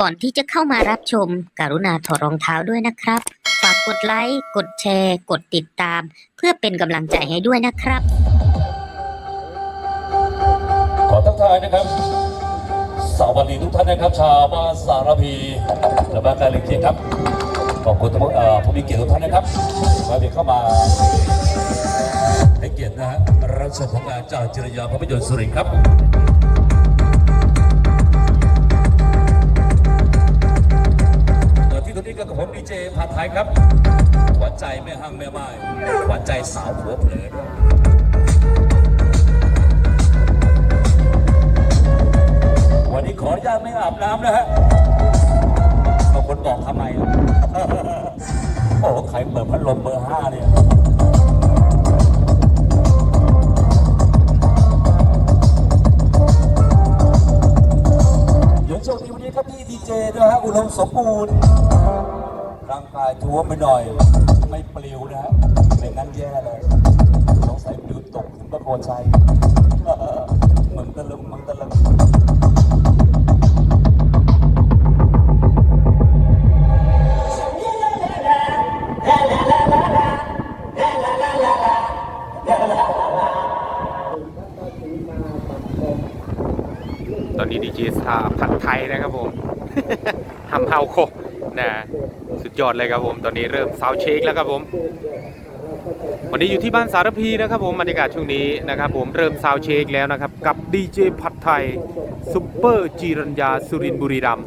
ก่อนที่จะเข้ามารับชม กรุณาถอดรองเท้าด้วยนะครับ ฝากกดไลค์กดแชร์ กดติดตาม เพื่อเป็นกำลังใจให้ด้วยนะครับ ขอทักทายนะครับ สวัสดีทุกท่านนะครับ ชาวบ้านสารพีและบ้านการเลี้ยงเกียรติครับขอบคุณทุกเอ่อผู้มีเกียรติทุกท่านนะครับที่เข้ามาให้เกียรตินะฮะรับชมผลงานจากจิรยาภาพยนตร์สุรินทร์ครับ กับผมดีเจพาไทยครับ หวัดใจแม่ห้างแม่ไม้หวัดใจสาวหัวเผลอ พี่ดีเจด้วยฮะอุดมสมบูรณ์ร่างกายท้วมไปหน่อย ไม่ปลิวนะฮะไม่งั้นแย่เลยสงสัยปลิวตกถึงตะโกนชัยมึงตะลึงมึงตะลึงตอนนี้ดีเจสตาผัดไทยนะครับผม เฮาโคนะสุดยอดเลยครับผมตอนนี้เริ่มซาวเชคแล้วครับผม วันนี้อยู่ที่บ้านสารพีนะครับผมบรรยากาศช่วงนี้นะครับผมเริ่มซาวเชคแล้วนะครับ กับดีเจผัดไทยซุปเปอร์จีรัญญาสุรินทร์บุรีรัม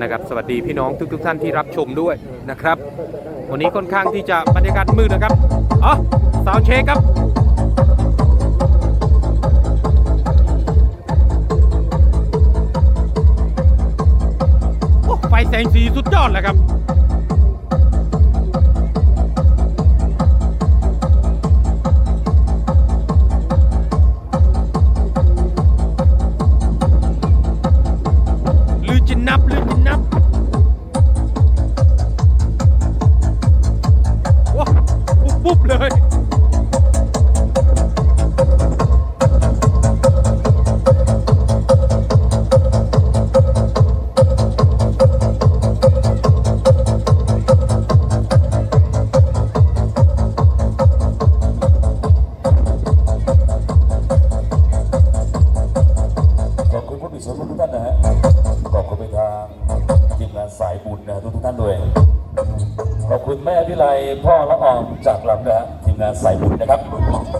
นะครับสวัสดีพี่น้องทุกๆท่านที่รับชมด้วยนะครับ วันนี้ค่อนข้างที่จะบรรยากาศมืดนะครับอ๋อซาวเชคครับ แสงสีสุดยอดเลยครับลือจินนับลือจินนับว้าปุ๊บปุ๊บเลย สายบุญนะฮะทุกๆท่านด้วย ขอบคุณแม่วิไลพ่อละออมจากลำนะฮะทีมงานสายบุญนะครับ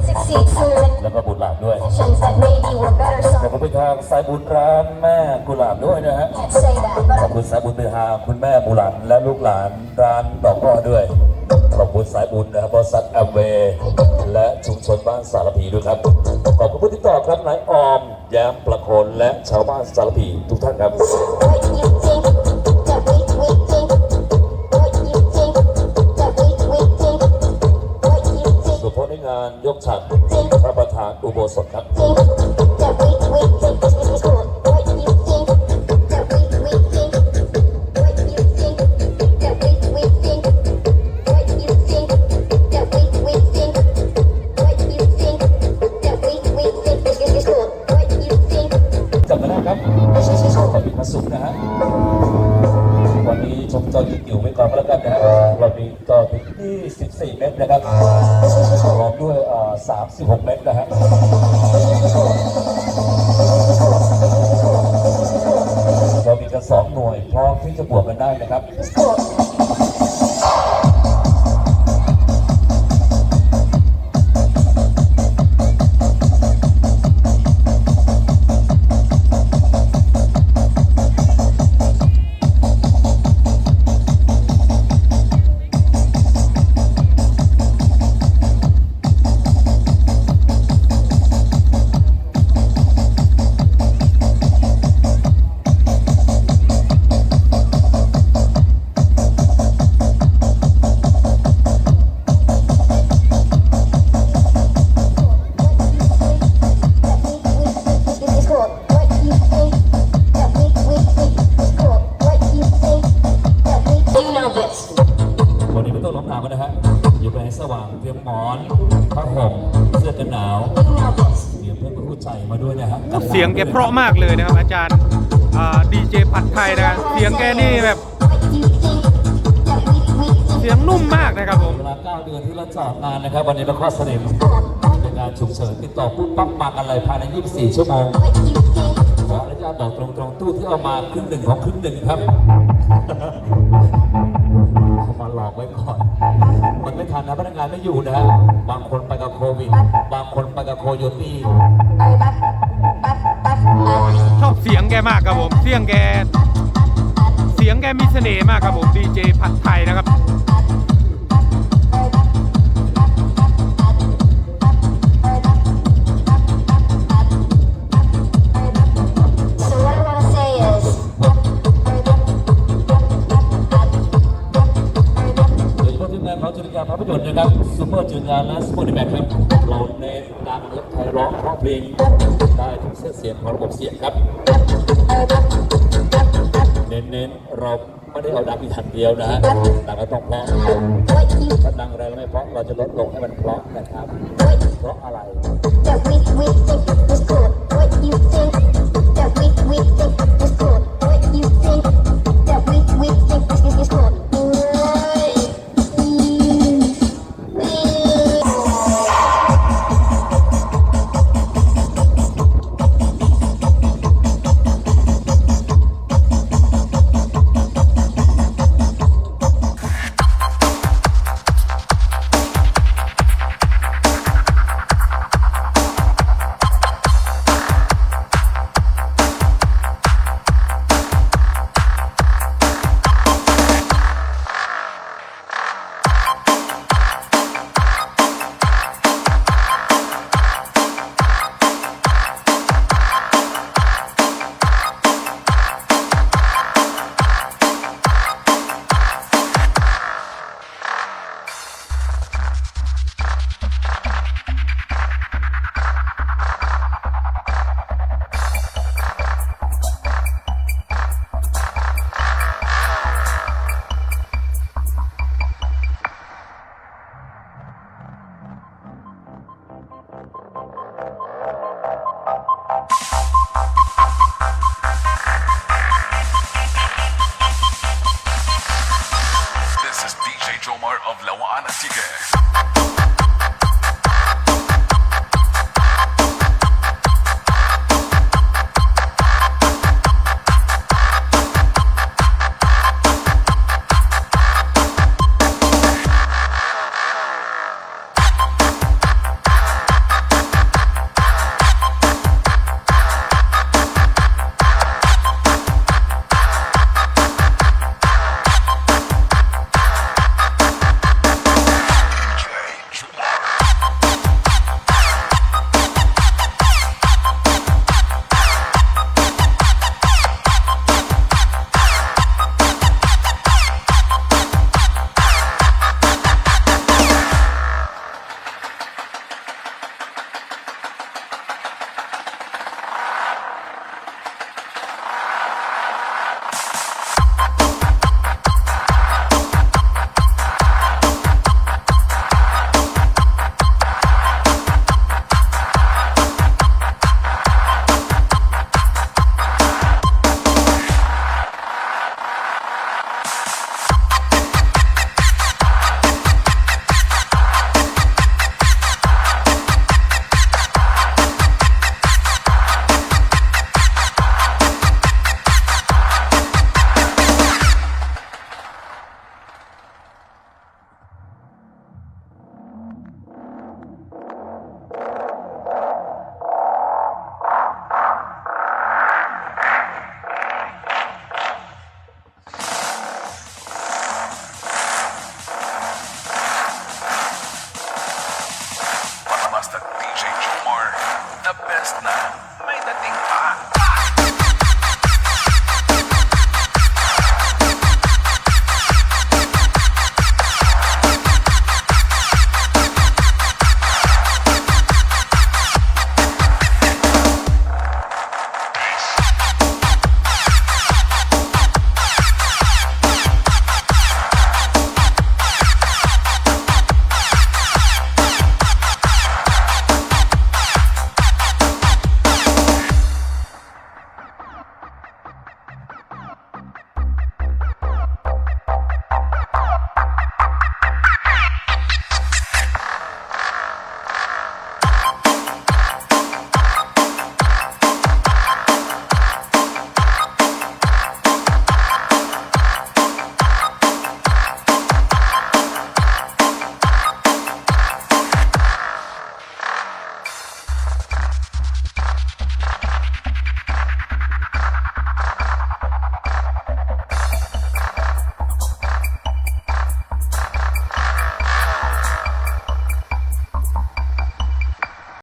Succeed soon. แล้วก็บุญหลานด้วย Actions that maybe were better ขอบ some คุณไปทางสายบุญร้านแม่กุหลาบด้วยนะฮะ can't say that, ขอบ but คุณสายบุญไปทางคุณแม่บุหลานและลูกหลานร้านดอกก้อด้วยขอบคุณสายบุญนะครับบริษัทแอมเวย์และชุมชนบ้านสารพีด้วยครับ ขอบคุณผู้ติดต่อครับนายออม แย้มประโคนและชาวบ้านสารพีทุกท่านครับานยกฉากพระประธานอุโบสถครับับมาได้ครับชอบกัสุนะฮะ วันนี้ชมจอยิงอยู่ไว้ก่แล้วกันนะฮะ วันนี้ก็เป็ที่ 14 เมตรนะครับ 36 เมตรนะฮะเรามีกันสองหน่วยพร้อมที่จะบวกกันได้นะครับ แกเพราะมากเลยนะครับ อาจารย์ดีเจผัดไทยนะเสียงแกนี่แบบ เสียงนุ่มมากนะครับผมเวลา9เดือนที่เราจอดงานนะครับวันนี้เราข้อสนิมเป็นงานฉุกเฉินติดต่อปุ๊บปั๊บมากันเลยภายใน 24 ชั่วโมงขออนุญาตบอกตรงๆตู้ที่เอามาครึ่งหนึ่งของครึ่งหนึ่งครับมาหลอกไว้ก่อน มันไม่ทันนะพนักงานไม่อยู่นะฮะบางคนไปกับโควิด บางคนไปกับโคโยตี้ ชอบเสียงแกมากครับผม เสียงแก เสียงแกมีเสน่ห์มากครับผมดีเจผัดไทยนะครับ So what I wanna say is โดยเฉพาะทีมงานของจุลยาภาพยนตร์นะครับซูเปอร์จุลยาและซูเปอร์ดีแม็กครับเราในนามเอฟไทยร้องเพราะเพลงได้ทุกเเสียงของระบบเสียงครับ เน้นๆเราไม่ได้เอาดังอีกทันเดียวนะฮะดังก็ต้องเพราะถ้าดังแรงไม่เพราะเราจะลดลงให้มันเพราะนะครับ เพราะอะไร now.